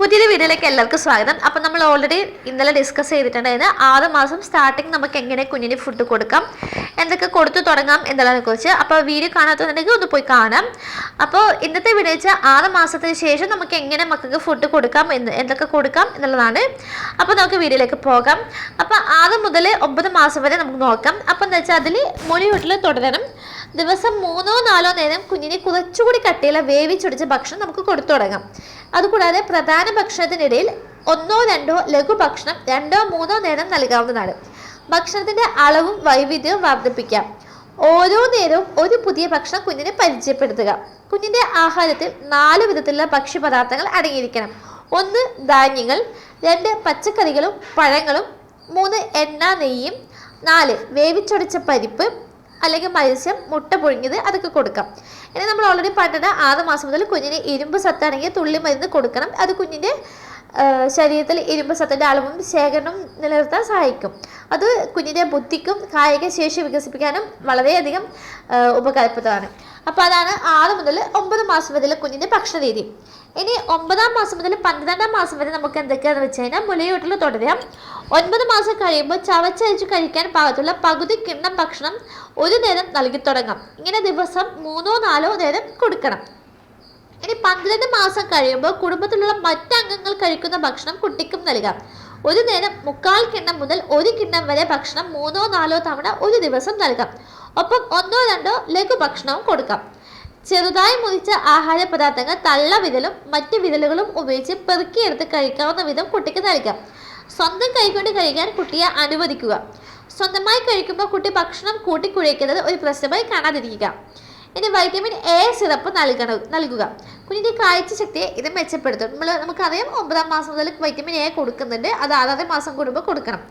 പുതിയൊരു വീഡിയോയിലേക്ക് എല്ലാവർക്കും സ്വാഗതം. അപ്പം നമ്മൾ ഓൾറെഡി ഇന്നലെ ഡിസ്കസ് ചെയ്തിട്ടുണ്ടായത് ആറ് മാസം സ്റ്റാർട്ടിങ് നമുക്ക് എങ്ങനെ കുഞ്ഞിന് ഫുഡ് കൊടുക്കാം എന്തൊക്കെ കൊടുത്തു തുടങ്ങാം എന്നുള്ളതിനെ കുറിച്ച്. അപ്പോൾ വീഡിയോ കാണാത്തതുണ്ടെങ്കിൽ ഒന്ന് പോയി കാണാം. അപ്പോൾ ഇന്നത്തെ വീഡിയോ വെച്ചാൽ ആറ് മാസത്തിന് ശേഷം നമുക്ക് എങ്ങനെ മക്കൾക്ക് ഫുഡ് കൊടുക്കാം എന്ന് എന്തൊക്കെ കൊടുക്കാം എന്നുള്ളതാണ്. അപ്പോൾ നമുക്ക് വീഡിയോയിലേക്ക് പോകാം. അപ്പോൾ ആറ് മുതൽ ഒമ്പത് മാസം വരെ നമുക്ക് നോക്കാം. അപ്പോൾ എന്താ വെച്ചാൽ അതിൽ മൊഴിയൂട്ടിൽ തുടരണം. ദിവസം മൂന്നോ നാലോ നേരം കുഞ്ഞിനെ കുറച്ചുകൂടി കട്ടിയുള്ള വേവിച്ചൊടിച്ച ഭക്ഷണം നമുക്ക് കൊടുത്തു തുടങ്ങാം. അതുകൂടാതെ പ്രധാന ഭക്ഷണത്തിനിടയിൽ ഒന്നോ രണ്ടോ ലഘു ഭക്ഷണം രണ്ടോ മൂന്നോ നേരം നൽകാവുന്നതാണ്. ഭക്ഷണത്തിന്റെ അളവും വൈവിധ്യവും വർദ്ധിപ്പിക്കാം. ഓരോ നേരവും ഒരു പുതിയ ഭക്ഷണം കുഞ്ഞിനെ പരിചയപ്പെടുത്തുക. കുഞ്ഞിന്റെ ആഹാരത്തിൽ നാല് വിധത്തിലുള്ള ഭക്ഷ്യപദാർത്ഥങ്ങൾ അടങ്ങിയിരിക്കണം. ഒന്ന് ധാന്യങ്ങൾ. രണ്ട് പച്ചക്കറികളും പഴങ്ങളും. മൂന്ന് എണ്ണ നെയ്യും. നാല് വേവിച്ചൊടിച്ച പരിപ്പ്. അല്ലെങ്കിൽ മത്സ്യം മുട്ട പുഴുങ്ങിയത് അതൊക്കെ കൊടുക്കാം. ഇനി നമ്മൾ ഓൾറെഡി പറഞ്ഞത് ആറ് മാസം മുതൽ കുഞ്ഞിന് ഇരുമ്പ് സത്താണെങ്കിൽ തുള്ളി മരുന്ന് കൊടുക്കണം. അത് കുഞ്ഞിന്റെ ശരീരത്തിൽ ഇരുമ്പ് സത്തിന്റെ അളവും ശേഖരണവും നിലനിർത്താൻ സഹായിക്കും. അത് കുഞ്ഞിന്റെ ബുദ്ധിക്കും കായിക ശേഷി വികസിപ്പിക്കാനും വളരെയധികം ഉപകാരപ്രദമാണ്. അപ്പോൾ അതാണ് ആറ് മുതൽ ഒമ്പത് മാസം വരെയുള്ള കുഞ്ഞിന്റെ ഭക്ഷണ രീതി ഇനി ഒമ്പതാം മാസം മുതൽ പന്ത്രണ്ടാം മാസം വരെ നമുക്ക് എന്തൊക്കെയാണെന്ന് വെച്ച് കഴിഞ്ഞാൽ മുലയൂട്ടിൽ തുടരാം. ഒൻപത് മാസം കഴിയുമ്പോൾ ചവച്ചരച്ച് കഴിക്കാൻ പാകത്തുള്ള പകുതി കിണ്ണം ഭക്ഷണം ഒരു നേരം നൽകി തുടങ്ങാം. ഇങ്ങനെ ദിവസം മൂന്നോ നാലോ നേരം കൊടുക്കണം. ഇനി പന്ത്രണ്ട് മാസം കഴിയുമ്പോൾ കുടുംബത്തിലുള്ള മറ്റംഗങ്ങൾ കഴിക്കുന്ന ഭക്ഷണം കുട്ടിക്കും നൽകാം. ഒരു നേരം മുക്കാൽ കിണ്ണം മുതൽ ഒരു കിണ്ണം വരെ ഭക്ഷണം മൂന്നോ നാലോ തവണ ഒരു ദിവസം നൽകാം. ഒപ്പം ഒന്നോ രണ്ടോ ലഘു ഭക്ഷണവും കൊടുക്കാം. ചെറുതായി മുറിച്ച ആഹാര പദാർത്ഥങ്ങൾ തള്ള വിരലും മറ്റ് വിരലുകളും ഉപയോഗിച്ച് പെറുക്കിയെടുത്ത് കഴിക്കാവുന്ന വിധം കുട്ടിക്ക് നൽകാം. സ്വന്തം കൈകൊണ്ട് കഴിക്കാൻ കുട്ടിയെ അനുവദിക്കുക. സ്വന്തമായി കഴിക്കുമ്പോൾ കുട്ടി ഭക്ഷണം കൂട്ടിക്കുഴയ്ക്കുന്നത് ഒരു പ്രശ്നമായി കാണാതിരിക്കുക. ഇനി വൈറ്റമിൻ എ സിറപ്പ് നൽകണം നൽകുക. കുഞ്ഞിന്റെ കാഴ്ച ശക്തിയെ ഇത് മെച്ചപ്പെടുത്തും. നമ്മൾ നമുക്കറിയാം ഒമ്പതാം മാസം മുതൽ വൈറ്റമിൻ എ കൊടുക്കുന്നുണ്ട്. അത് ആറാറ് മാസം കൂടുമ്പോൾ കൊടുക്കണം.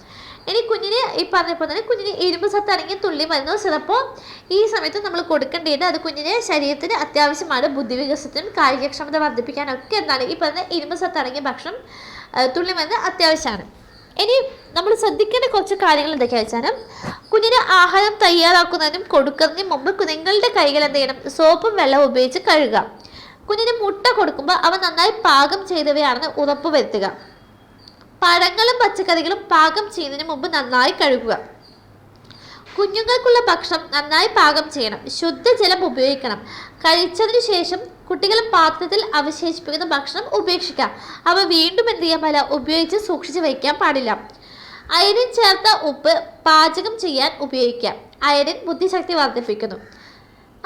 ഇനി കുഞ്ഞിന് ഈ പറഞ്ഞപ്പോൾ തന്നെ കുഞ്ഞിന് ഇരുമ്പ് സത്ത് അടങ്ങിയ തുള്ളി മരുന്നോ സിറപ്പോ ഈ സമയത്ത് നമ്മൾ കൊടുക്കേണ്ടത് അത് കുഞ്ഞിന് ശരീരത്തിന് അത്യാവശ്യമാണ്. ബുദ്ധി കായികക്ഷമത വർദ്ധിപ്പിക്കാനൊക്കെ എന്താണ് ഈ പറഞ്ഞ ഇരുമ്പ് സത്ത് അടങ്ങിയ ഭക്ഷണം ആ, തുള്ളി അത്യാവശ്യമാണ്. ഇനി നമ്മൾ ശ്രദ്ധിക്കേണ്ട കുറച്ച് കാര്യങ്ങൾ എന്തൊക്കെയാ വെച്ചാൽ കുഞ്ഞിന് ആഹാരം തയ്യാറാക്കുന്നതിനും കൊടുക്കുന്നതിനും മുമ്പ് നിങ്ങളുടെ കൈകൾ എന്ത് ചെയ്യണം? സോപ്പും വെള്ളവും ഉപയോഗിച്ച് കഴുകുക. കുഞ്ഞിന് മുട്ട കൊടുക്കുമ്പോൾ അവ നന്നായി പാകം ചെയ്തവയാണെന്ന് ഉറപ്പ് വരുത്തുക. പഴങ്ങളും പച്ചക്കറികളും പാകം ചെയ്യുന്നതിന് മുമ്പ് നന്നായി കഴുകുക. കുഞ്ഞുങ്ങൾക്കുള്ള ഭക്ഷണം നന്നായി പാകം ചെയ്യണം. ശുദ്ധജലം ഉപയോഗിക്കണം. കഴിച്ചതിനു ശേഷം കുട്ടികൾ പാത്രത്തിൽ അവശേഷിപ്പിക്കുന്ന ഭക്ഷണം ഉപേക്ഷിക്കാം. അവ വീണ്ടും എന്ത് ചെയ്യാൻ പാടില്ല ഉപയോഗിച്ച് സൂക്ഷിച്ച് വയ്ക്കാൻ പാടില്ല. അയരിൻ ചേർത്ത ഉപ്പ് പാചകം ചെയ്യാൻ ഉപയോഗിക്കാം. അയരിൻ ബുദ്ധിശക്തി വർദ്ധിപ്പിക്കുന്നു.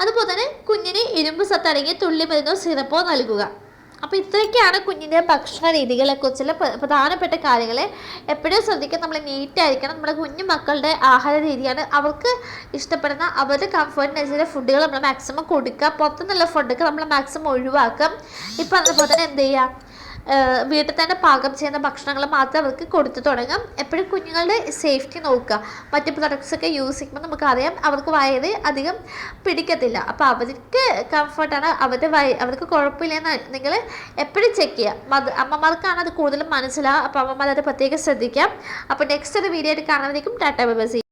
അതുപോലെ തന്നെ കുഞ്ഞിന് ഇരുമ്പ് സത്തടങ്ങിയ തുള്ളി മരുന്നോ സിറപ്പോ നൽകുക. അപ്പോൾ ഇത്രയൊക്കെയാണ് കുഞ്ഞിന്റെ ഭക്ഷണ രീതികളെ കുറിച്ചുള്ള പ്രധാനപ്പെട്ട കാര്യങ്ങൾ എപ്പോഴും ശ്രദ്ധിക്കാൻ നമ്മൾ നീറ്റായിരിക്കണം നമ്മുടെ കുഞ്ഞു മക്കളുടെ ആഹാര രീതിയാണ് അവർക്ക് ഇഷ്ടപ്പെടുന്ന അവരുടെ കംഫർട്ടിനനുസരിച്ച് ഫുഡുകൾ നമ്മൾ മാക്സിമം കൊടുക്കുക. പുറത്തുനിന്നുള്ള ഫുഡൊക്കെ നമ്മൾ മാക്സിമം ഒഴിവാക്കാം ഇപ്പം അതുപോലെ തന്നെ എന്ത് ചെയ്യുക? വീട്ടിൽ തന്നെ പാകം ചെയ്യുന്ന ഭക്ഷണങ്ങൾ മാത്രം അവർക്ക് കൊടുത്തു തുടങ്ങാം. എപ്പോഴും കുഞ്ഞുങ്ങളുടെ സേഫ്റ്റി നോക്കുക. മറ്റ് പ്രൊഡക്ട്സൊക്കെ യൂസ് ചെയ്യുമ്പോൾ നമുക്കറിയാം അവർക്ക് വയറ് അധികം പിടിക്കത്തില്ല. അപ്പോൾ അവർക്ക് കംഫർട്ടാണ് അവരുടെ വയ അവർക്ക് കുഴപ്പമില്ലെന്ന് നിങ്ങൾ എപ്പോഴും ചെക്ക് ചെയ്യുക. മത് അമ്മമാർക്കാണ് അത് കൂടുതലും മനസ്സിലാവുക. അപ്പോൾ അമ്മമാർ അത് പ്രത്യേകം ശ്രദ്ധിക്കാം. അപ്പോൾ നെക്സ്റ്റ് ഒരു വീഡിയോ ആയിട്ട് കാണുന്നതായിരിക്കും ടാറ്റ ബൈ ബൈ